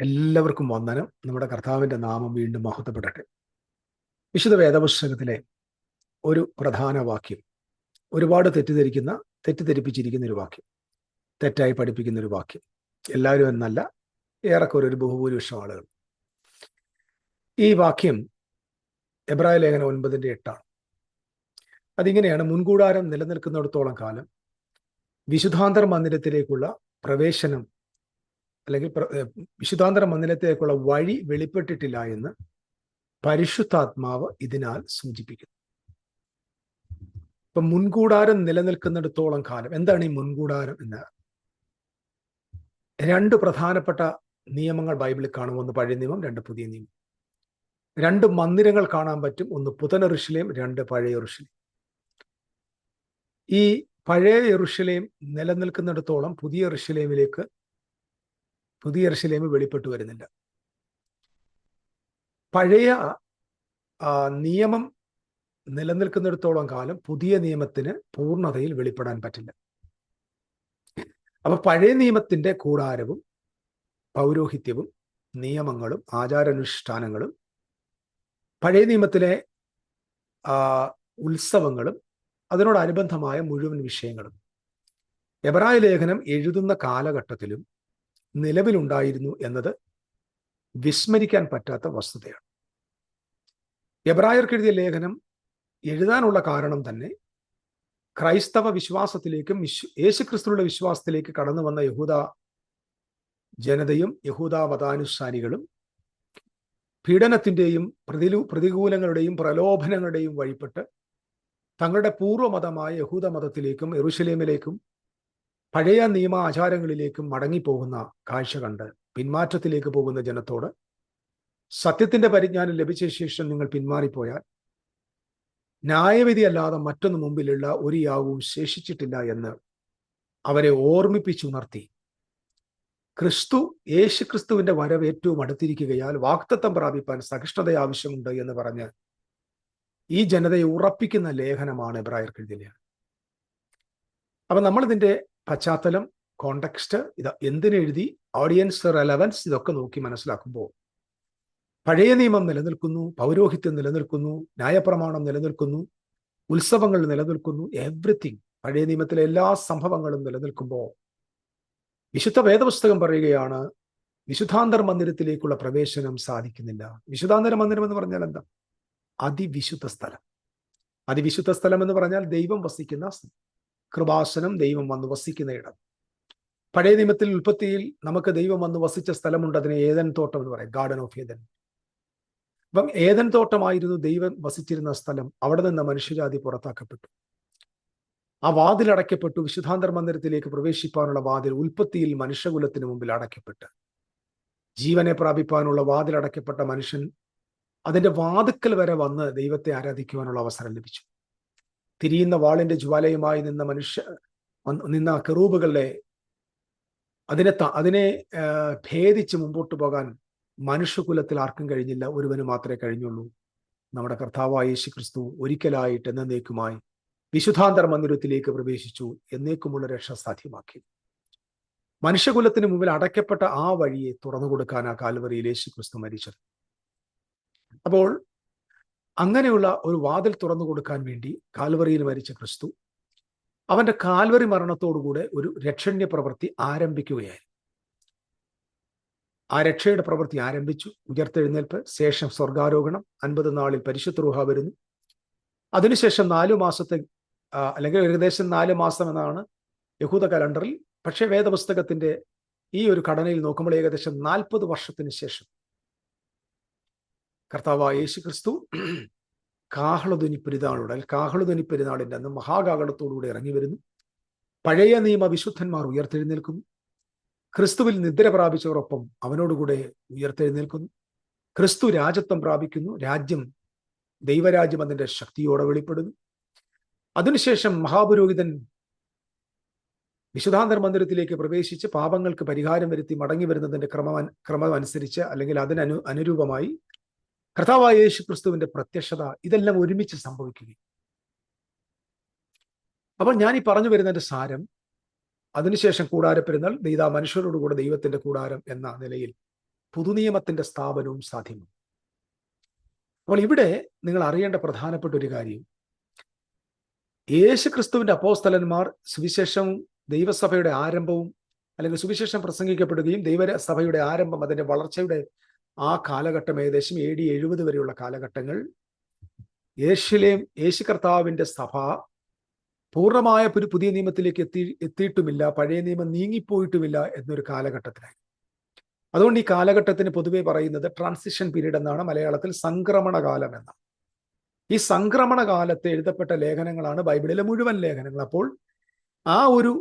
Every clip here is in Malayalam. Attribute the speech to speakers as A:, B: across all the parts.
A: എല്ലാവർക്കും വന്ദനം. നമ്മുടെ കർത്താവിന്റെ നാമം വീണ്ടും മഹത്വപ്പെടട്ടെ. വിശുദ്ധ വേദപുസ്തകത്തിലെ ഒരു പ്രധാന വാക്യം ഒരുപാട് തെറ്റിദ്ധരിക്കുന്ന തെറ്റിദ്ധരിപ്പിച്ചിരിക്കുന്ന ഒരു വാക്യം തെറ്റായി പഠിപ്പിക്കുന്ന ഒരു വാക്യം. എല്ലാവരും എന്നല്ല ഏറെക്കുറെ ഒരു ബഹുഭൂരിപക്ഷം ആളുകൾ. ഈ വാക്യം എബ്രായ ലേഖനം ഒൻപതിന്റെ എട്ടാണ്. അതിങ്ങനെയാണ് മുൻകൂടാരം നിലനിൽക്കുന്നിടത്തോളം കാലം വിശുദ്ധാന്തർ മന്ദിരത്തിലേക്കുള്ള പ്രവേശനം അല്ലെങ്കിൽ വിശുദ്ധാന്തര മന്ദിരത്തിലേക്കുള്ള വഴി വെളിപ്പെട്ടിട്ടില്ല എന്ന് പരിശുദ്ധാത്മാവ് ഇതിനാൽ സൂചിപ്പിക്കുന്നു. ഇപ്പൊ മുൻകൂടാരം നിലനിൽക്കുന്നിടത്തോളം കാലം എന്താണ് ഈ മുൻകൂടാരം എന്ന്? രണ്ട് പ്രധാനപ്പെട്ട നിയമങ്ങൾ ബൈബിളിൽ കാണും. ഒന്ന് പഴയ നിയമം രണ്ട് പുതിയ നിയമം. രണ്ട് മന്ദിരങ്ങൾ കാണാൻ പറ്റും. ഒന്ന് പുതന ഋഷിലെയും രണ്ട് പഴയ ഋഷിലേം ഈ പഴയ ഋഷിലെയും നിലനിൽക്കുന്നിടത്തോളം പുതിയ ഋഷിലേമിലേക്ക് പുതിയ ഋഷിലേമ് വെളിപ്പെട്ടു വരുന്നില്ല പഴയ നിയമം നിലനിൽക്കുന്നിടത്തോളം കാലം പുതിയ നിയമത്തിന് പൂർണതയിൽ വെളിപ്പെടാൻ പറ്റില്ല. അപ്പൊ പഴയ നിയമത്തിന്റെ കൂടാരവും പൗരോഹിത്യവും നിയമങ്ങളും ആചാരാനുഷ്ഠാനങ്ങളും പഴയ നിയമത്തിലെ ഉത്സവങ്ങളും അതിനോടനുബന്ധമായ മുഴുവൻ വിഷയങ്ങളും. എബ്രായ ലേഖനം എഴുതുന്ന കാലഘട്ടത്തിലും നിലവിലുണ്ടായിരുന്നു എന്നത് വിസ്മരിക്കാൻ പറ്റാത്ത വസ്തുതയാണ്. എബ്രായർക്ക് എഴുതിയ ലേഖനം എഴുതാനുള്ള കാരണം തന്നെ ക്രൈസ്തവ വിശ്വാസത്തിലേക്കും വിശ്വ യേശുക്രിസ്തുവിടെ വിശ്വാസത്തിലേക്ക് കടന്നു വന്ന യഹൂദ ജനതയും യഹൂദ പീഡനത്തിന്റെയും പ്രതിലു പ്രതികൂലങ്ങളുടെയും പ്രലോഭനങ്ങളുടെയും വഴിപ്പെട്ട് തങ്ങളുടെ പൂർവമതമായ യഹൂദ മതത്തിലേക്കും എറുഷലേമിലേക്കും പഴയ നിയമ ആചാരങ്ങളിലേക്കും മടങ്ങിപ്പോകുന്ന കാഴ്ച കണ്ട് പിന്മാറ്റത്തിലേക്ക് പോകുന്ന ജനത്തോട് സത്യത്തിന്റെ പരിജ്ഞാനം ലഭിച്ച ശേഷം നിങ്ങൾ പിന്മാറിപ്പോയാൽ ന്യായവിധി അല്ലാതെ മറ്റൊന്ന് മുമ്പിലുള്ള ഒരു യാവും ശേഷിച്ചിട്ടില്ല എന്ന് അവരെ ഓർമ്മിപ്പിച്ചുണർത്തി. ക്രിസ്തു യേശു ക്രിസ്തുവിന്റെ വരവ് ഏറ്റവും അടുത്തിരിക്കുകയാൽ വാക്തത്വം പ്രാപിപ്പാൻ സഹിഷ്ണുത ആവശ്യമുണ്ട് എന്ന് പറഞ്ഞ് ഈ ജനതയെ ഉറപ്പിക്കുന്ന ലേഖനമാണ് എബ്രായർക്ക് എഴുതിയ അപ്പൊ നമ്മൾ ഇതിന്റെ പശ്ചാത്തലം കോണ്ടക്സ്റ്റ് ഇത് എന്തിനെഴുതി ഓഡിയൻസ് റെലവൻസ് ഇതൊക്കെ നോക്കി മനസ്സിലാക്കുമ്പോൾ. പഴയ നിയമം നിലനിൽക്കുന്നു പൗരോഹിത്യം നിലനിൽക്കുന്നു ന്യായപ്രമാണം നിലനിൽക്കുന്നു ഉത്സവങ്ങൾ നിലനിൽക്കുന്നു എവ്രിതിങ് പഴയ നിയമത്തിലെ എല്ലാ സംഭവങ്ങളും നിലനിൽക്കുമ്പോൾ വിശുദ്ധ വേദപുസ്തകം പറയുകയാണ് വിശുദ്ധാന്തർ മന്ദിരത്തിലേക്കുള്ള പ്രവേശനം സാധിക്കുന്നില്ല. വിശുദ്ധാന്തര മന്ദിരം എന്ന് പറഞ്ഞാൽ എന്താ? അതിവിശുദ്ധ സ്ഥലം. അതിവിശുദ്ധ സ്ഥലം എന്ന് പറഞ്ഞാൽ ദൈവം വസിക്കുന്ന കൃപാസനം ദൈവം വന്ന് വസിക്കുന്ന ഇടം പഴയ നിയമത്തിൽ ഉൽപ്പത്തിയിൽ നമുക്ക് ദൈവം വന്ന് വസിച്ച സ്ഥലമുണ്ട്. അതിനെ ഏതൻ തോട്ടം എന്ന് പറയും. ഗാർഡൻ ഓഫ് ഏതൻ അപ്പം ഏതൻ തോട്ടമായിരുന്നു ദൈവം വസിച്ചിരുന്ന സ്ഥലം. അവിടെ നിന്ന് മനുഷ്യജാതി പുറത്താക്കപ്പെട്ടു. ആ വാതിൽ അടയ്ക്കപ്പെട്ടു. വിശുദ്ധാന്തർ മന്ദിരത്തിലേക്ക് പ്രവേശിപ്പാനുള്ള വാതിൽ ഉൽപ്പത്തിയിൽ മനുഷ്യകുലത്തിന് മുമ്പിൽ അടയ്ക്കപ്പെട്ട്. ജീവനെ പ്രാപിപ്പാനുള്ള വാതിൽ അടയ്ക്കപ്പെട്ട മനുഷ്യൻ അതിന്റെ വാതുക്കൽ വരെ വന്ന് ദൈവത്തെ ആരാധിക്കുവാനുള്ള അവസരം ലഭിച്ചു. തിരിയുന്ന വാളിന്റെ ജ്വാലയുമായി നിന്ന മനുഷ്യ നിന്ന കെറൂബുകളെ അതിനെ അതിനെ ഭേദിച്ച് മുമ്പോട്ട് പോകാൻ മനുഷ്യകുലത്തിൽ ആർക്കും കഴിഞ്ഞില്ല. ഒരുവന് മാത്രമേ കഴിഞ്ഞുള്ളൂ. നമ്മുടെ കർത്താവായ യേശു ക്രിസ്തു ഒരിക്കലായിട്ട് എന്നേക്കുമായി വിശുദ്ധാന്തർ മന്ദിരത്തിലേക്ക് പ്രവേശിച്ചു. എന്നേക്കുമുള്ള രക്ഷ സാധ്യമാക്കി. മനുഷ്യകുലത്തിന് മുമ്പിൽ അടയ്ക്കപ്പെട്ട ആ വഴിയെ തുറന്നു കൊടുക്കാൻ ആ കാൽവറിയിൽ യേശു ക്രിസ്തു മരിച്ചത്. അപ്പോൾ അങ്ങനെയുള്ള ഒരു വാതിൽ തുറന്നു കൊടുക്കാൻ വേണ്ടി കാൽവറിയിൽ മരിച്ച ക്രിസ്തു അവന്റെ കാൽവറി മരണത്തോടുകൂടെ ഒരു രക്ഷണ്യ പ്രവൃത്തി ആരംഭിക്കുകയായിരുന്നു. ആ രക്ഷയുടെ പ്രവൃത്തി ആരംഭിച്ചു. ഉയർത്തെഴുന്നേൽപ്പ് ശേഷം സ്വർഗാരോഹണം അൻപത് നാളിൽ പരിശുദ്ധ റൂഹ വരുന്നു. അതിനുശേഷം നാലു മാസത്തെ അല്ലെങ്കിൽ ഏകദേശം നാല് മാസം എന്നാണ് യഹൂദ കലണ്ടറിൽ. പക്ഷേ വേദപുസ്തകത്തിന്റെ ഈ ഒരു ഘടനയിൽ നോക്കുമ്പോൾ ഏകദേശം നാൽപ്പത് വർഷത്തിന് ശേഷം കർത്താവായ യേശു ക്രിസ്തു കാഹളധ്വനി അല്ലെങ്കിൽ കാഹളധ്വനി പെരുന്നാളിന്റെ അന്ന് മഹാകാഹളത്തോടുകൂടി ഇറങ്ങി വരുന്നു. പഴയ നിയമ വിശുദ്ധന്മാർ ഉയർത്തെഴുന്നേൽക്കുന്നു. ക്രിസ്തുവിൽ നിദ്ര പ്രാപിച്ചവരൊപ്പം അവനോടുകൂടെ ഉയർത്തെഴുന്നേൽക്കുന്നു. ക്രിസ്തു രാജത്വം പ്രാപിക്കുന്നു. രാജ്യം ദൈവരാജ്യം അതിന്റെ ശക്തിയോടെ വെളിപ്പെടുന്നു. അതിനുശേഷം മഹാപുരോഹിതൻ വിശുദ്ധാന്തര മന്ദിരത്തിലേക്ക് പ്രവേശിച്ച് പാപങ്ങൾക്ക് പരിഹാരം വരുത്തി മടങ്ങി വരുന്നതിന്റെ ക്രമം ക്രമം അനുസരിച്ച് അല്ലെങ്കിൽ അതിനനു അനുരൂപമായി കർത്താവായ യേശു ക്രിസ്തുവിന്റെ പ്രത്യക്ഷത ഇതെല്ലാം ഒരുമിച്ച് സംഭവിക്കുകയും. അപ്പോൾ ഞാൻ ഈ പറഞ്ഞു വരുന്നതിന്റെ സാരം അതിനുശേഷം കൂടാരപ്പെരുന്നാൾ ദൈതാ മനുഷ്യരോടുകൂടെ ദൈവത്തിന്റെ കൂടാരം എന്ന നിലയിൽ പുതുനിയമത്തിന്റെ സ്ഥാപനവും സാധ്യമാണ്. അപ്പോൾ ഇവിടെ നിങ്ങൾ അറിയേണ്ട പ്രധാനപ്പെട്ട ഒരു കാര്യം. യേശു ക്രിസ്തുവിന്റെ അപ്പോസ്തലന്മാർ സുവിശേഷം ദൈവസഭയുടെ ആരംഭവും അല്ലെങ്കിൽ സുവിശേഷം പ്രസംഗിക്കപ്പെടുകയും ദൈവസഭയുടെ ആരംഭം അതിന്റെ വളർച്ചയുടെ ആ കാലഘട്ടം ഏകദേശം എ ഡി എഴുപത് വരെയുള്ള കാലഘട്ടങ്ങൾ. യേശുലേം യേശു കർത്താവിന്റെ സഭ പൂർണമായ ഒരു പുതിയ നിയമത്തിലേക്ക് എത്തി എത്തിയിട്ടുമില്ല പഴയ നിയമം നീങ്ങിപ്പോയിട്ടുമില്ല എന്നൊരു കാലഘട്ടത്തിലായി. അതുകൊണ്ട് ഈ കാലഘട്ടത്തിന് പൊതുവെ പറയുന്നത് ട്രാൻസിഷൻ പീരീഡ് എന്നാണ് മലയാളത്തിൽ സംക്രമണ കാലം എന്നാണ്. ഈ സംക്രമണ കാലത്ത് എഴുതപ്പെട്ട ലേഖനങ്ങളാണ് ബൈബിളിലെ മുഴുവൻ ലേഖനങ്ങൾ. അപ്പോൾ ആ ഒരു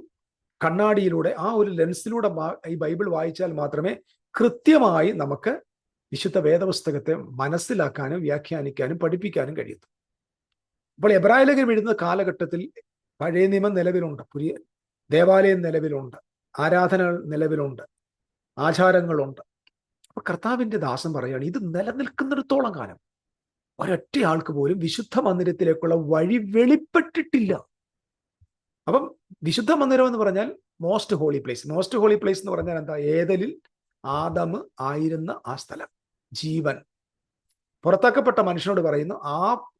A: കണ്ണാടിയിലൂടെ ആ ഒരു ലെൻസിലൂടെ ഈ ബൈബിൾ വായിച്ചാൽ മാത്രമേ കൃത്യമായി നമുക്ക് വിശുദ്ധ വേദപുസ്തകത്തെ മനസ്സിലാക്കാനും വ്യാഖ്യാനിക്കാനും പഠിപ്പിക്കാനും കഴിയുന്നു അപ്പോൾ എബ്രായ ലേഖനം എഴുതുന്ന കാലഘട്ടത്തിൽ പഴയ നിയമം നിലവിലുണ്ട്. പുതിയ ദേവാലയം നിലവിലുണ്ട്. ആരാധനകൾ നിലവിലുണ്ട്. ആചാരങ്ങളുണ്ട്. അപ്പൊ കർത്താവിന്റെ ദാസം പറയുകയാണ് ഇത് നിലനിൽക്കുന്നിടത്തോളം കാലം ഒരൊറ്റ ആൾക്ക് പോലും വിശുദ്ധ മന്ദിരത്തിലേക്കുള്ള വഴി വെളിപ്പെട്ടിട്ടില്ല. അപ്പം വിശുദ്ധ മന്ദിരം എന്ന് പറഞ്ഞാൽ most holy place most holy place എന്ന് പറഞ്ഞാൽ എന്താ? ഏതലിൽ ആദമ് ആയിരുന്ന ആ സ്ഥലം. ജീവൻ. പുറത്താക്കപ്പെട്ട മനുഷ്യനോട് പറയുന്നു ആ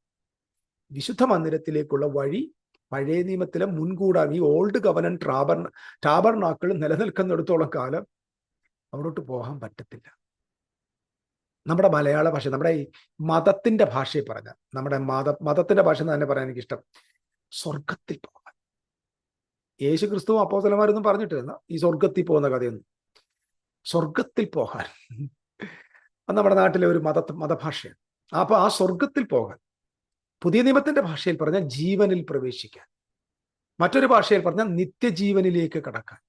A: വിശുദ്ധ മന്ദിരത്തിലേക്കുള്ള വഴി പഴയ നിയമത്തിലെ മുൻകൂടാൻ ഈ ഓൾഡ് ഗവനൻ ട്രാബർ ടാബർനാക്കൾ നിലനിൽക്കുന്നിടത്തോളം കാലം അവിടോട്ട് പോകാൻ പറ്റത്തില്ല. നമ്മുടെ മലയാള ഭാഷ നമ്മുടെ ഈ മതത്തിന്റെ ഭാഷയെ പറഞ്ഞ നമ്മുടെ മത മതത്തിന്റെ ഭാഷ എന്ന് തന്നെ പറയാൻ എനിക്ക് ഇഷ്ടം സ്വർഗത്തിൽ പോകാൻ. യേശു ക്രിസ്തുവും അപ്പോസലന്മാരൊന്നും പറഞ്ഞിട്ടില്ല ഈ സ്വർഗത്തിൽ പോകുന്ന കഥയൊന്നും. സ്വർഗത്തിൽ പോകാൻ. അത് നമ്മുടെ നാട്ടിലെ ഒരു മത മതഭാഷയാണ്. അപ്പൊ ആ സ്വർഗത്തിൽ പോകാൻ പുതിയ നിയമത്തിന്റെ ഭാഷയിൽ പറഞ്ഞാൽ ജീവനിൽ പ്രവേശിക്കാൻ മറ്റൊരു ഭാഷയിൽ പറഞ്ഞാൽ നിത്യജീവനിലേക്ക് കടക്കാൻ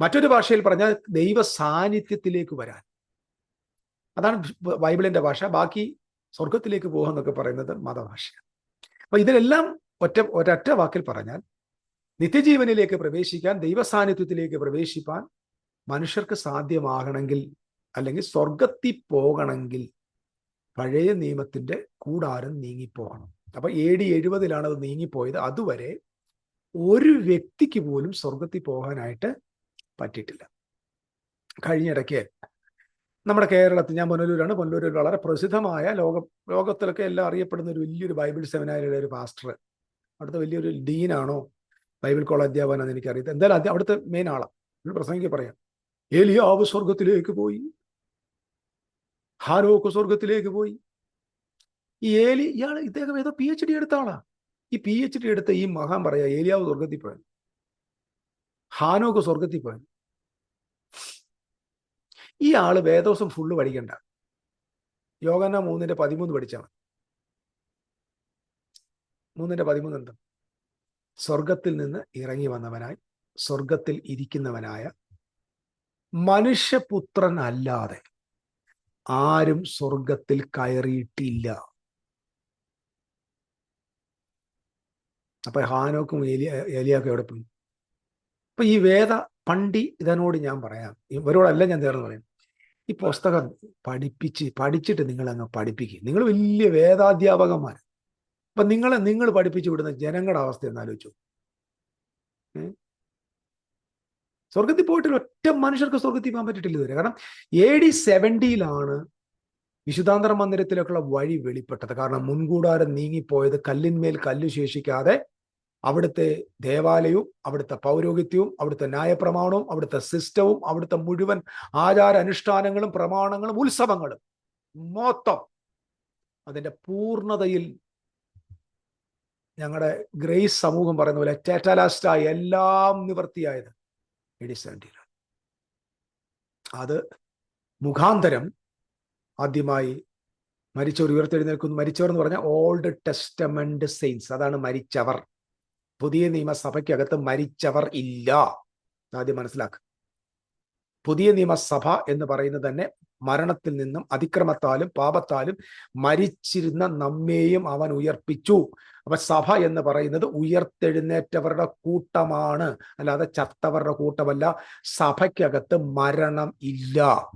A: മറ്റൊരു ഭാഷയിൽ പറഞ്ഞാൽ ദൈവ സാന്നിധ്യത്തിലേക്ക് വരാൻ. അതാണ് ബൈബിളിന്റെ ഭാഷ. ബാക്കി സ്വർഗത്തിലേക്ക് പോകുക എന്നൊക്കെ പറയുന്നത് മതഭാഷയാണ്. അപ്പൊ ഇതിലെല്ലാം ഒറ്റ ഒരൊറ്റ വാക്കിൽ പറഞ്ഞാൽ നിത്യജീവനിലേക്ക് പ്രവേശിക്കാൻ ദൈവസാന്നിധ്യത്തിലേക്ക് പ്രവേശിപ്പാൻ മനുഷ്യർക്ക് സാധ്യമാകണമെങ്കിൽ അല്ലെങ്കിൽ സ്വർഗത്തിൽ പോകണമെങ്കിൽ പഴയ നിയമത്തിന്റെ കൂടാരം നീങ്ങിപ്പോകണം. അപ്പൊ എ ഡി എഴുപതിലാണ് അത് നീങ്ങിപ്പോയത്. അതുവരെ ഒരു വ്യക്തിക്ക് പോലും സ്വർഗത്തിൽ പോകാനായിട്ട് പറ്റിയിട്ടില്ല. കഴിഞ്ഞിടയ്ക്ക് നമ്മുടെ കേരളത്തിൽ ഞാൻ പൊന്നലൂരാണ് പൊന്നലൂരിൽ വളരെ പ്രസിദ്ധമായ ലോക ലോകത്തിലൊക്കെ എല്ലാം അറിയപ്പെടുന്ന ഒരു വലിയൊരു ബൈബിൾ സെമിനാരിയുടെ ഒരു പാസ്റ്റർ അവിടുത്തെ വലിയൊരു ഡീനാണോ ബൈബിൾ കോളേജ് അധ്യാപകനാണെന്ന് എനിക്കറിയാം എന്തായാലും അവിടുത്തെ മെയിൻ ആളാണ് പ്രസംഗിക്ക് പറയാം. ഏലിയാവ് സ്വർഗത്തിലേക്ക് പോയി. ഹാരോക്ക് സ്വർഗത്തിലേക്ക് പോയി. ഈ ഏലി ഇയാൾ ഇദ്ദേഹം ഏതോ പി എച്ച് ഡി എടുത്ത ആളാ. ഈ പി എച്ച് ഡി എടുത്ത ഈ മഹാൻ പറയാ ഏലിയാവ് സ്വർഗത്തിൽ പോയാൽ. ഹാനോക്ക് സ്വർഗത്തിൽ പോയാൽ. ഈ ആൾ വേദോസം ഫുള്ള് പഠിക്കണ്ട. യോഗന മൂന്നിന്റെ പതിമൂന്ന് പഠിച്ചാണ്. മൂന്നിന്റെ പതിമൂന്ന് എന്താ? സ്വർഗത്തിൽ നിന്ന് ഇറങ്ങി വന്നവനായി സ്വർഗത്തിൽ ഇരിക്കുന്നവനായ മനുഷ്യപുത്രൻ അല്ലാതെ ആരും സ്വർഗത്തിൽ കയറിയിട്ടില്ല. അപ്പൊ ഹാനോക്കും ഏലിയ ഏലിയാക്കും എവിടെ പോയി? അപ്പൊ ഈ വേദ പണ്ഡി ഇതിനോട് ഞാൻ പറയാം. ഇവരോടല്ല ഞാൻ നേർന്ന് പറയാം. ഈ പുസ്തകം പഠിപ്പിച്ച് പഠിച്ചിട്ട് നിങ്ങൾ അങ്ങ് പഠിപ്പിക്കുക നിങ്ങൾ വലിയ വേദാധ്യാപകന്മാർ അപ്പൊ നിങ്ങളെ നിങ്ങൾ പഠിപ്പിച്ചു വിടുന്ന ജനങ്ങളുടെ അവസ്ഥ എന്നാലോചിച്ചു സ്വർഗത്തിൽ പോയിട്ടില്ല ഒറ്റ മനുഷ്യർക്ക് സ്വർഗത്തിൽ പോകാൻ പറ്റിയിട്ടില്ല ഇതുവരെ. കാരണം എ ഡി സെവന്റിയിലാണ് വിശുദ്ധാന്തര മന്ദിരത്തിലേക്കുള്ള വഴി വെളിപ്പെട്ടത്. കാരണം മുൻകൂടാരം നീങ്ങിപ്പോയത് കല്ലിന്മേൽ കല്ലു ശേഷിക്കാതെ അവിടുത്തെ ദേവാലയവും അവിടുത്തെ പൗരോഹിത്യവും അവിടുത്തെ ന്യായപ്രമാണവും അവിടുത്തെ സിസ്റ്റവും അവിടുത്തെ മുഴുവൻ ആചാര അനുഷ്ഠാനങ്ങളും പ്രമാണങ്ങളും ഉത്സവങ്ങളും മൊത്തം അതിന്റെ പൂർണതയിൽ ഞങ്ങളുടെ ഗ്രേസ് സമൂഹം പറയുന്ന പോലെ ടാറ്റാലാസ്റ്റായി എല്ലാം നിവർത്തിയായത് എഡി സെവന്റീൻ അത് മുഖാന്തരം ആദ്യമായി മരിച്ചവർ ഉയർത്തെഴുന്നേൽക്കുന്നു. മരിച്ചവർ എന്ന് പറഞ്ഞാൽ ഓൾഡ് ടെസ്റ്റമെന്റ് സെയിൻസ് അതാണ് മരിച്ചവർ. പുതിയ നിയമസഭയ്ക്കകത്ത് മരിച്ചവർ ഇല്ല. ആദ്യം മനസ്സിലാക്കുക പുതിയ നിയമസഭ എന്ന് പറയുന്നത് തന്നെ മരണത്തിൽ നിന്നും അതിക്രമത്താലും പാപത്താലും മരിച്ചിരുന്ന നമ്മെയും അവൻ ഉയർപ്പിച്ചു. അപ്പൊ സഭ എന്ന് പറയുന്നത് ഉയർത്തെഴുന്നേറ്റവരുടെ കൂട്ടമാണ്. അല്ലാതെ ചത്തവരുടെ കൂട്ടമല്ല. സഭയ്ക്കകത്ത് മരണം ഇല്ല.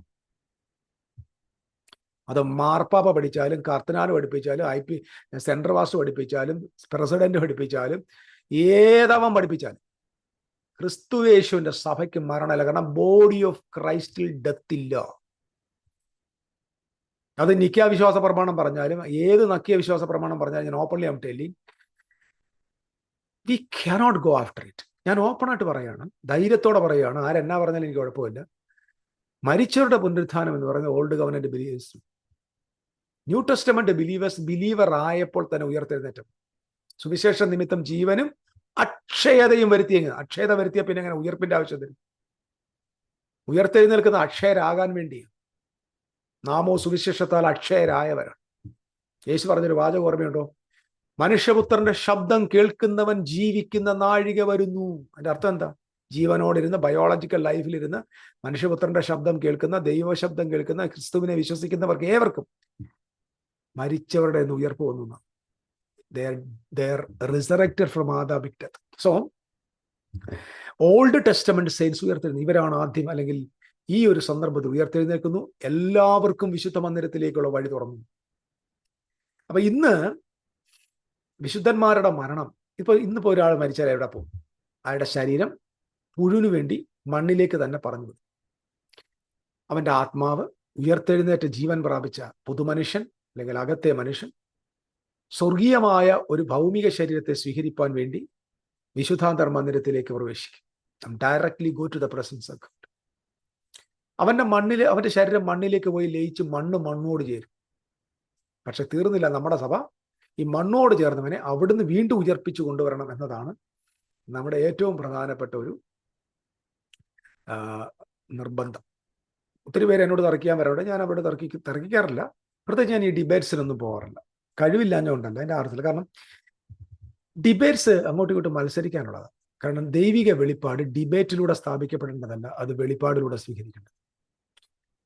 A: അത് മാർപ്പാപ്പ പഠിച്ചാലും കർത്തനാട് പഠിപ്പിച്ചാലും ഐ പി സെൻട്രൽ വാസ് പഠിപ്പിച്ചാലും പ്രസിഡന്റ് പഠിപ്പിച്ചാലും ഏതവൻ പഠിപ്പിച്ചാലും ക്രിസ്തുവേശുവിന്റെ സഭയ്ക്ക് മരണമില്ല കാരണം ബോഡി ഓഫ് ക്രൈസ്റ്റിൽ ഡെത്ത് ഇല്ല. അത് നിക്ക വിശ്വാസ പ്രമാണം പറഞ്ഞാലും ഏത് നക്കിയ വിശ്വാസ പ്രമാണം പറഞ്ഞാലും ഞാൻ openly am telling we cannot go after it ഞാൻ ഓപ്പൺ ആയിട്ട് പറയാണ് ധൈര്യത്തോടെ പറയുകയാണ് ആരെന്നാ പറഞ്ഞാലും എനിക്ക് കുഴപ്പമില്ല. മരിച്ചവരുടെ പുനരുത്ഥാനം എന്ന് പറയുന്നത് old government believers new testament believers believer ആയപ്പോൾ തന്നെ ഉയർത്തെഴുന്നേറ്റം. സുവിശേഷ നിമിത്തം ജീവനും അക്ഷയതയും വരുത്തിയെങ്കിൽ അക്ഷയത വരുത്തിയ പിന്നെ അങ്ങനെ ഉയർപ്പിന്റെ ആവശ്യത്തിന് ഉയർത്തെഴുന്നേൽക്കുന്ന അക്ഷയരാകാൻ വേണ്ടിയാണ് നാമോ സുവിശേഷത്താൽ അക്ഷയരായവരാണ്. യേശു പറഞ്ഞൊരു വാചകം ഓർമ്മയുണ്ടോ? മനുഷ്യപുത്രന്റെ ശബ്ദം കേൾക്കുന്നവൻ ജീവിക്കുന്ന നാഴിക വരുന്നു. അതിന്റെ അർത്ഥം എന്താ? ജീവനോടിരുന്ന് ബയോളജിക്കൽ ലൈഫിലിരുന്ന് മനുഷ്യപുത്രന്റെ ശബ്ദം കേൾക്കുന്ന ദൈവശബ്ദം കേൾക്കുന്ന ക്രിസ്തുവിനെ വിശ്വസിക്കുന്നവർക്ക് ഏവർക്കും മരിച്ചവരുടെ ഉയർപ്പ് വന്നു resurrected from ആദാ big death so old testament saints ഉയർത്തിരുന്നു. ഇവരാണ് ആദ്യം അല്ലെങ്കിൽ ഈ ഒരു സന്ദർഭത്തിൽ ഉയർത്തെഴുന്നേൽക്കുന്നു. എല്ലാവർക്കും വിശുദ്ധ മന്ദിരത്തിലേക്കുള്ള വഴി തുറന്നു. അപ്പൊ ഇന്ന് വിശുദ്ധന്മാരുടെ മരണം. ഇപ്പൊ ഇന്നിപ്പോ ഒരാൾ മരിച്ചാൽ എവിടെ പോകും? അയാളുടെ ശരീരം പുഴുവിനു വേണ്ടി മണ്ണിലേക്ക് തന്നെ പറഞ്ഞു അവന്റെ ആത്മാവ് ഉയർത്തെഴുന്നേറ്റ് ജീവൻ പ്രാപിച്ച പുതുമനുഷ്യൻ അല്ലെങ്കിൽ അകത്തെ മനുഷ്യൻ സ്വർഗീയമായ ഒരു ഭൗമിക ശരീരത്തെ സ്വീകരിപ്പാൻ വേണ്ടി വിശുദ്ധാന്തർ മന്ദിരത്തിലേക്ക് പ്രവേശിക്കും. Directly go to the presence of അവന്റെ മണ്ണിൽ അവന്റെ ശരീരം മണ്ണിലേക്ക് പോയി ലയിച്ച് മണ്ണ് മണ്ണോട് ചേരും. പക്ഷെ തീർന്നില്ല നമ്മുടെ സഭ ഈ മണ്ണോട് ചേർന്നവനെ അവിടുന്ന് വീണ്ടും ഉയർപ്പിച്ചു കൊണ്ടുവരണം എന്നതാണ് നമ്മുടെ ഏറ്റവും പ്രധാനപ്പെട്ട ഒരു നിർബന്ധം. ഒത്തിരി പേര് എന്നോട് തർക്കിക്കാൻ വരവിടെ ഞാൻ അവിടെ തർക്കി തർക്കിക്കാറില്ല. പ്രത്യേകിച്ച് ഞാൻ ഈ ഡിബേറ്റ്സിനൊന്നും പോകാറില്ല. കഴിവില്ലാഞ്ഞുകൊണ്ടല്ല എന്റെ അർത്ഥത്തിൽ കാരണം ഡിബേറ്റ്സ് അങ്ങോട്ടും ഇങ്ങോട്ടും മത്സരിക്കാനുള്ളതാണ്. കാരണം ദൈവിക വെളിപ്പാട് ഡിബേറ്റിലൂടെ സ്ഥാപിക്കപ്പെടേണ്ടതല്ല അത് വെളിപ്പാടിലൂടെ സ്വീകരിക്കേണ്ടത്.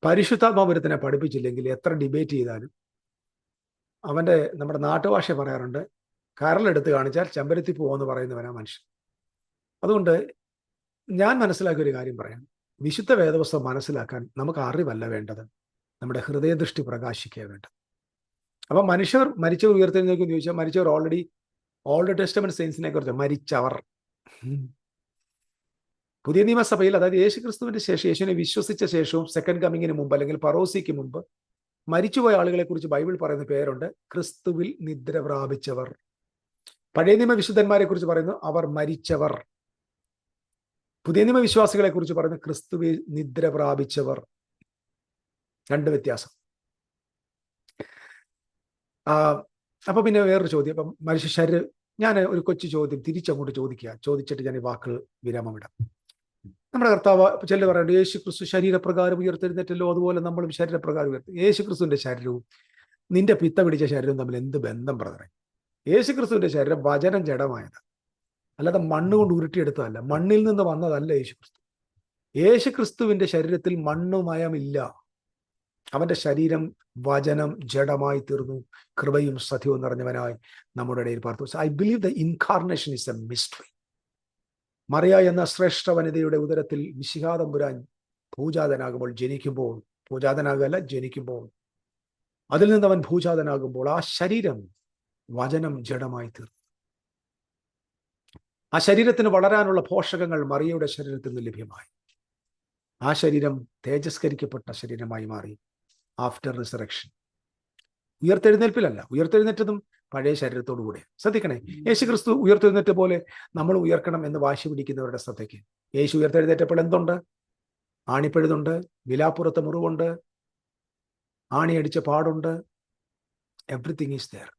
A: പരിശുദ്ധാത്മാപുരത്തിനെ പഠിപ്പിച്ചില്ലെങ്കിൽ എത്ര ഡിബേറ്റ് ചെയ്താലും അവന്റെ നമ്മുടെ നാട്ടുഭാഷ പറയാറുണ്ട്. കരലെടുത്ത് കാണിച്ചാൽ ചെമ്പരത്തി പോകുമെന്ന് പറയുന്നവനാ മനുഷ്യൻ. അതുകൊണ്ട് ഞാൻ മനസ്സിലാക്കിയ ഒരു കാര്യം പറയാം. വിശുദ്ധ വേദവസ്തം മനസ്സിലാക്കാൻ നമുക്ക് അറിവല്ല വേണ്ടത്. നമ്മുടെ ഹൃദയദൃഷ്ടി പ്രകാശിക്കുക വേണ്ടത്. അപ്പം മനുഷ്യർ മരിച്ചവർ ഉയർത്തെഴുന്നേക്കും ചോദിച്ചാൽ മരിച്ചവർ ഓൾറെഡി ഓൾഡ് ടെസ്റ്റമെന്റ് സയൻസിനെ കുറിച്ച് മരിച്ചവർ. പുതിയ നിയമസഭയിൽ അതായത് യേശു ക്രിസ്തുവിന്റെ ശേഷം യേശുവിനെ വിശ്വസിച്ച ശേഷവും സെക്കൻഡ് കമ്മിങ്ങിന് മുമ്പ് അല്ലെങ്കിൽ പറോസിക്ക് മുമ്പ് മരിച്ചുപോയ ആളുകളെ കുറിച്ച് ബൈബിൾ പറയുന്ന പേരുണ്ട് ക്രിസ്തുവിൽ നിദ്ര പ്രാപിച്ചവർ പഴയ നിയമ വിശുദ്ധന്മാരെ കുറിച്ച് പറയുന്നു അവർ മരിച്ചവർ. പുതിയ നിയമ വിശ്വാസികളെ കുറിച്ച് പറയുന്നു ക്രിസ്തുവിൽ നിദ്ര പ്രാപിച്ചവർ രണ്ട് വ്യത്യാസം. അപ്പൊ പിന്നെ വേറൊരു ചോദ്യം അപ്പം മനുഷ്യ ശരീരം ഞാൻ ഒരു കൊച്ചു ചോദ്യം തിരിച്ചങ്ങോട്ട് ചോദിക്കുക ചോദിച്ചിട്ട് ഞാൻ ഈ വാക്കുകൾ വിരാമം ഇടാം നമ്മുടെ കർത്താവ് ചില പറയുന്നത് യേശു ക്രിസ്തു ശരീരപ്രകാരം ഉയർത്തെഴുന്നേറ്റല്ലോ അതുപോലെ നമ്മളും ശരീരപ്രകാരം ഉയർത്തി. യേശു ക്രിസ്തുവിന്റെ ശരീരവും നിന്റെ പിത്ത പിടിച്ച ശരീരവും തമ്മിൽ എന്ത് ബന്ധം പറഞ്ഞേ യേശു ക്രിസ്തുവിന്റെ ശരീരം വചനം ജഡമായത്. അല്ലാതെ മണ്ണ് കൊണ്ട് ഉരുട്ടിയെടുത്തതല്ല. മണ്ണിൽ നിന്ന് വന്നതല്ല യേശു ക്രിസ്തു യേശു ക്രിസ്തുവിന്റെ ശരീരത്തിൽ മണ്ണുമയമില്ല അവന്റെ ശരീരം വചനം ജഡമായി തീർന്നു. കൃപയും സത്യവും നിറഞ്ഞവനായി നമ്മുടെ ഇടയിൽ പാർത്തു I believe the incarnation is a mystery Mariya എന്ന ശ്രേഷ്ഠ വനിതയുടെ ഉദരത്തിൽ വിശിഹാതമ്പുരാൻ ഭൂജാതനാകുമ്പോൾ ജനിക്കുമ്പോൾ ഭൂജാതനാകല്ല ജനിക്കുമ്പോൾ. അതിൽ നിന്ന് അവൻ ഭൂജാതനാകുമ്പോൾ ആ ശരീരം വചനം ജഡമായി തീർന്നു. ആ ശരീരത്തിന് വളരാനുള്ള പോഷകങ്ങൾ മറിയയുടെ ശരീരത്തിൽ നിന്ന് ലഭ്യമായി. ആ ശരീരം തേജസ്കരിക്കപ്പെട്ട ശരീരമായി മാറി. After resurrection ഉയർത്തെഴുന്നേൽപ്പിലല്ല. ഉയർത്തെഴുന്നേറ്റതും പഴയ ശരീരത്തോടു കൂടെ. ശ്രദ്ധിക്കണേ. യേശു ക്രിസ്തു ഉയർത്തെഴുന്നേറ്റ പോലെ നമ്മൾ ഉയർക്കണം എന്ന് വാശി പിടിക്കുന്നവരുടെ ശ്രദ്ധയ്ക്ക്. യേശു ഉയർത്തെഴുന്നേറ്റപ്പോൾ എന്തുണ്ട്? ആണിപ്പഴുതുണ്ട് വിലാപ്പുറത്ത് മുറിവുണ്ട് ആണിയടിച്ച പാടുണ്ട്. എവ്രിതിങ് ഈസ് ദയർ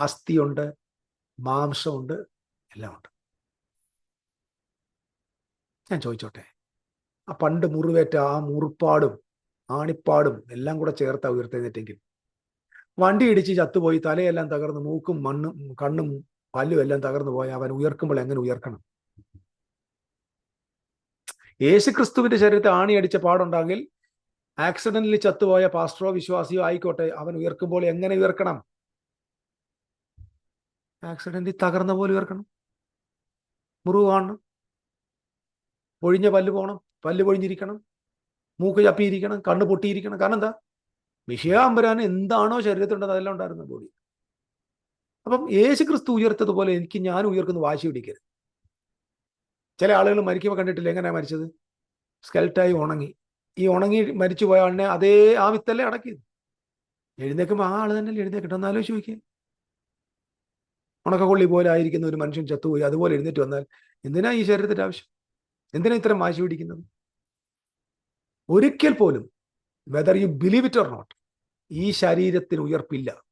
A: അസ്ഥിയുണ്ട് മാംസമുണ്ട് എല്ലാം ഉണ്ട് ഞാൻ ചോദിച്ചോട്ടെ? ആ പണ്ട് മുറിവേറ്റ ആ മുറിപ്പാടും ആണിപ്പാടും എല്ലാം കൂടെ ചേർത്താ ഉയർത്തെഴുന്നേറ്റെങ്കിൽ വണ്ടി ഇടിച്ച് ചത്തുപോയി തലയെല്ലാം തകർന്ന് മൂക്കും മണ്ണും കണ്ണും പല്ലും എല്ലാം തകർന്നു പോയി അവൻ ഉയർക്കുമ്പോൾ എങ്ങനെ ഉയർക്കണം? യേശു ക്രിസ്തുവിന്റെ ശരീരത്തെ ആണി അടിച്ച പാടുണ്ടെങ്കിൽ ആക്സിഡന്റിൽ ചത്തുപോയ പാസ്റ്ററോ വിശ്വാസിയോ ആയിക്കോട്ടെ അവൻ ഉയർക്കുമ്പോൾ എങ്ങനെ ഉയർക്കണം? ആക്സിഡന്റിൽ തകർന്ന പോലെ ഉയർക്കണം. മുറിവ് കാണണം. പൊഴിഞ്ഞ പല്ല് പോകണം പല്ല് പൊഴിഞ്ഞിരിക്കണം. മൂക്ക് ചപ്പിയിരിക്കണം. കണ്ണ് പൊട്ടിയിരിക്കണം. കാരണം എന്താ? വിഷയാമ്പരാൻ എന്താണോ ശരീരത്തിലുണ്ടത് അതെല്ലാം ഉണ്ടായിരുന്നു ബോഡി അപ്പം യേശു ക്രിസ്തു ഉയർത്തതുപോലെ എനിക്ക് ഞാൻ ഉയർക്കുന്ന വാശി പിടിക്കരുത്. ചില ആളുകൾ മരിക്കുമ്പോൾ കണ്ടിട്ടില്ല എങ്ങനെയാണ് മരിച്ചത്? സ്കെൽട്ടായി ഉണങ്ങി. ഈ ഉണങ്ങി മരിച്ചു പോയ ആളിനെ അതേ ആ വിത്തല്ലേ അടക്കിയത്. എഴുന്നേക്കുമ്പോൾ ആ ആൾ തന്നെ എഴുന്നേക്കിട്ട് ഒന്ന് ആലോചിച്ച് നോക്കിയേ. ഉണക്കക്കൊള്ളി പോലെ ആയിരിക്കുന്ന ഒരു മനുഷ്യൻ ചത്തുപോയി അതുപോലെ എഴുന്നേറ്റ് വന്നാൽ എന്തിനാ ഈ ശരീരത്തിന്റെ ആവശ്യം? എന്തിനാ ഇത്തരം വാശി പിടിക്കുന്നത്? ഒരിക്കൽ പോലും whether you believe it or not ഈ ശരീരത്തിന് ഉയർപ്പില്ല.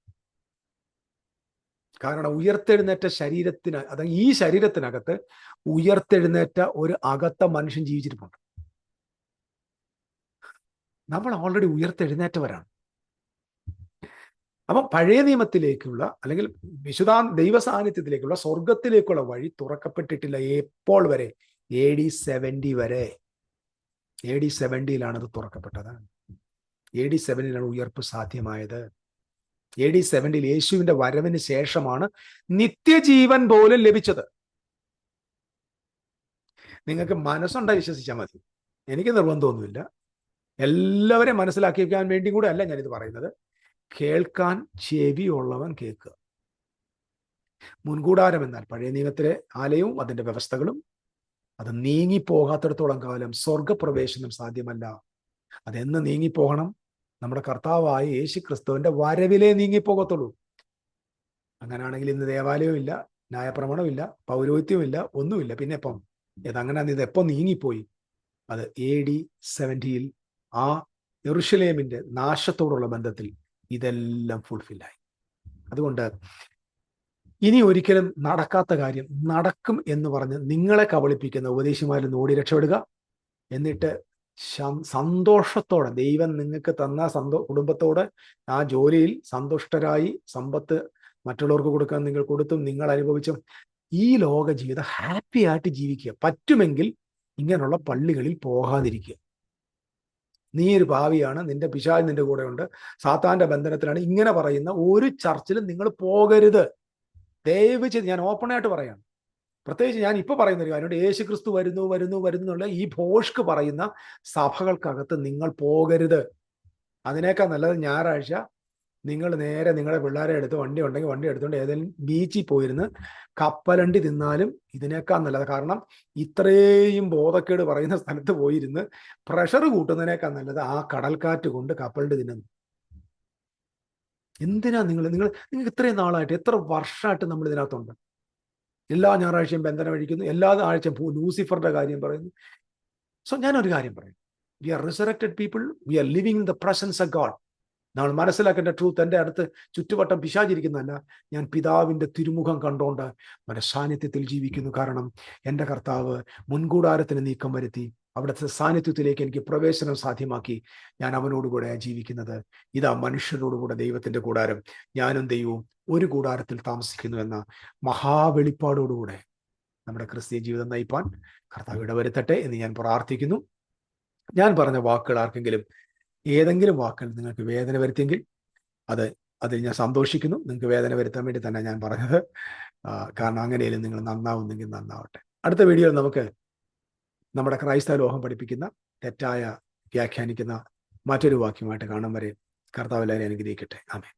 A: കാരണം ഉയർത്തെഴുന്നേറ്റ ശരീരത്തിന് അതായത് ഈ ശരീരത്തിനകത്ത് ഉയർത്തെഴുന്നേറ്റ ഒരു അകത്ത മനുഷ്യൻ ജീവിച്ചിരിപ്പുണ്ട്. നമ്മൾ ഓൾറെഡി ഉയർത്തെഴുന്നേറ്റവരാണ്. അപ്പം പഴയ നിയമത്തിലേക്കുള്ള അല്ലെങ്കിൽ വിശുദ്ധാ ദൈവ സാന്നിധ്യത്തിലേക്കുള്ള സ്വർഗത്തിലേക്കുള്ള വഴി തുറക്കപ്പെട്ടിട്ടില്ല എപ്പോൾ വരെ? എ ഡി സെവന്റി വരെ. എ ഡി സെവന്റിയിലാണ് അത് തുറക്കപ്പെട്ടത്. എ ഡി സെവനിലാണ് ഉയർപ്പ് സാധ്യമായത്. എ ഡി സെവനിൽ യേശുവിന്റെ വരവിന് ശേഷമാണ് നിത്യജീവൻ പോലും ലഭിച്ചത്. നിങ്ങൾക്ക് മനസ്സുണ്ടായി വിശ്വസിച്ചാൽ മതി. എനിക്ക് നിർബന്ധമൊന്നുമില്ല. എല്ലാവരെയും മനസ്സിലാക്കി വയ്ക്കാൻ വേണ്ടി കൂടെ അല്ല ഞാനിത് പറയുന്നത്. കേൾക്കാൻ ചെവിയുള്ളവൻ കേൾക്കുക. മുൻകൂടാരം എന്നാൽ പഴയ നിയമത്തിലെ ആലയവും അതിന്റെ വ്യവസ്ഥകളും അത് നീങ്ങിപ്പോകാത്തിടത്തോളം കാലം സ്വർഗപ്രവേശനം സാധ്യമല്ല. അതെന്ന് നീങ്ങിപ്പോകണം? നമ്മുടെ കർത്താവായ യേശു ക്രിസ്തുവിന്റെ വരവിലേ നീങ്ങിപ്പോകത്തുള്ളൂ. അങ്ങനെയാണെങ്കിൽ ഇന്ന് ദേവാലയവും ഇല്ല ന്യായപ്രമാണമില്ല പൗരോഹിത്യമില്ല ഒന്നുമില്ല. പിന്നെ എപ്പം ഇതങ്ങനെ ഇത് എപ്പം നീങ്ങിപ്പോയി? അത് എ ഡി സെവന്റിയിൽ ആ എറുഷലേമിന്റെ നാശത്തോടുള്ള ബന്ധത്തിൽ ഇതെല്ലാം ഫുൾഫില്ലായി അതുകൊണ്ട് ഇനി ഒരിക്കലും നടക്കാത്ത കാര്യം നടക്കും എന്ന് പറഞ്ഞ് നിങ്ങളെ കബളിപ്പിക്കുന്ന ഉപദേശിമാരിൽ നിന്ന് ഓടി രക്ഷപ്പെടുക. എന്നിട്ട് സന്തോഷത്തോടെ ദൈവം നിങ്ങൾക്ക് തന്ന സന്തോ കുടുംബത്തോട് ആ ജോലിയിൽ സന്തുഷ്ടരായി സമ്പത്ത് മറ്റുള്ളവർക്ക് കൊടുക്കാൻ നിങ്ങൾ കൊടുത്തും നിങ്ങൾ അനുഭവിച്ചും ഈ ലോക ജീവിതം ഹാപ്പി ആയിട്ട് ജീവിക്കുക. പറ്റുമെങ്കിൽ ഇങ്ങനെയുള്ള പള്ളികളിൽ പോകാതിരിക്കുക. നീ ഒരു ഭാവിയാണ് നിന്റെ പിശാജ് നിന്റെ കൂടെ ഉണ്ട് സാത്താന്റെ ബന്ധനത്തിലാണ് ഇങ്ങനെ പറയുന്ന ഒരു ചർച്ചിലും നിങ്ങൾ പോകരുത്. ദയവ് ചെയ്ത് ഞാൻ ഓപ്പണായിട്ട് പറയാണ്. പ്രത്യേകിച്ച് ഞാൻ ഇപ്പൊ പറയുന്ന ഒരു കാര്യം യേശു ക്രിസ്തു വരുന്നു വരുന്നു വരുന്നു എന്നുള്ള ഈ ഭോഷ്ക്ക് പറയുന്ന സഭകൾക്കകത്ത് നിങ്ങൾ പോകരുത്. അതിനേക്കാൾ നല്ലത് ഞായറാഴ്ച നിങ്ങൾ നേരെ നിങ്ങളുടെ പിള്ളേരെ എടുത്ത് വണ്ടി ഉണ്ടെങ്കിൽ വണ്ടി എടുത്തുകൊണ്ട് ഏതെങ്കിലും ബീച്ചിൽ പോയിരുന്ന് കപ്പലണ്ടി തിന്നാലും ഇതിനേക്കാൾ നല്ലത്. കാരണം ഇത്രയും ബോധക്കേട് പറയുന്ന സ്ഥലത്ത് പോയിരുന്ന് പ്രഷർ കൂട്ടുന്നതിനേക്കാൾ നല്ലത് ആ കടൽക്കാറ്റ് കൊണ്ട് കപ്പലണ്ടി തിന്നുന്നു. എന്തിനാ നിങ്ങൾ നിങ്ങൾ നിങ്ങൾക്ക് ഇത്രയും നാളായിട്ട് എത്ര വർഷമായിട്ട് നമ്മൾ ഇതിനകത്തുണ്ട്? എല്ലാ ഞായറാഴ്ചയും ബന്ധനം അഴിക്കുന്നു. എല്ലാ ആഴ്ചയും ലൂസിഫറിന്റെ കാര്യം പറയുന്നു. സോ ഞാനൊരു കാര്യം പറയും. We are resurrected people we are living in the presence of God നമ്മൾ മനസ്സിലാക്കേണ്ട ട്രൂത്ത് എന്റെ അടുത്ത് ചുറ്റുവട്ടം പിശാചിരിക്കുന്നതല്ല. ഞാൻ പിതാവിന്റെ തിരുമുഖം കണ്ടോണ്ട് മനസാന്നിധ്യത്തിൽ സാന്നിധ്യത്തിൽ ജീവിക്കുന്നു. കാരണം എന്റെ കർത്താവ് മുൻകൂടാരത്തിന് നീക്കം വരുത്തി. അവിടുത്തെ സാന്നിധ്യത്തിലേക്ക് എനിക്ക് പ്രവേശനം സാധ്യമാക്കി ഞാൻ അവനോടുകൂടെ ജീവിക്കുന്നത്. ഇതാ മനുഷ്യനോടുകൂടെ ദൈവത്തിന്റെ കൂടാരം. ഞാനും ദൈവവും ഒരു കൂടാരത്തിൽ താമസിക്കുന്നു എന്ന മഹാവെളിപ്പാടോടുകൂടെ നമ്മുടെ ക്രിസ്തീയ ജീവിതം നയിപ്പാൻ കർത്താവ് ഇടവരുത്തട്ടെ എന്ന് ഞാൻ പ്രാർത്ഥിക്കുന്നു. ഞാൻ പറഞ്ഞ വാക്കുകൾ ആർക്കെങ്കിലും ഏതെങ്കിലും വാക്കുകൾ നിങ്ങൾക്ക് വേദന വരുത്തിയെങ്കിൽ അത് അതിൽ ഞാൻ സന്തോഷിക്കുന്നു. നിങ്ങൾക്ക് വേദന വരുത്താൻ വേണ്ടി തന്നെ ഞാൻ പറഞ്ഞത്. കാരണം അങ്ങനെയും നിങ്ങൾ നന്നാവുന്നെങ്കിൽ നന്നാവട്ടെ. അടുത്ത വീഡിയോയിൽ നമുക്ക് നമ്മുടെ ക്രൈസ്തവ ലോഹം പഠിപ്പിക്കുന്ന തെറ്റായ വ്യാഖ്യാനിക്കുന്ന മറ്റൊരു വാക്യമായിട്ട് കാണാൻ വരെ കർത്താവ് എല്ലാവരെയും അനുഗ്രഹിക്കട്ടെ. ആമേ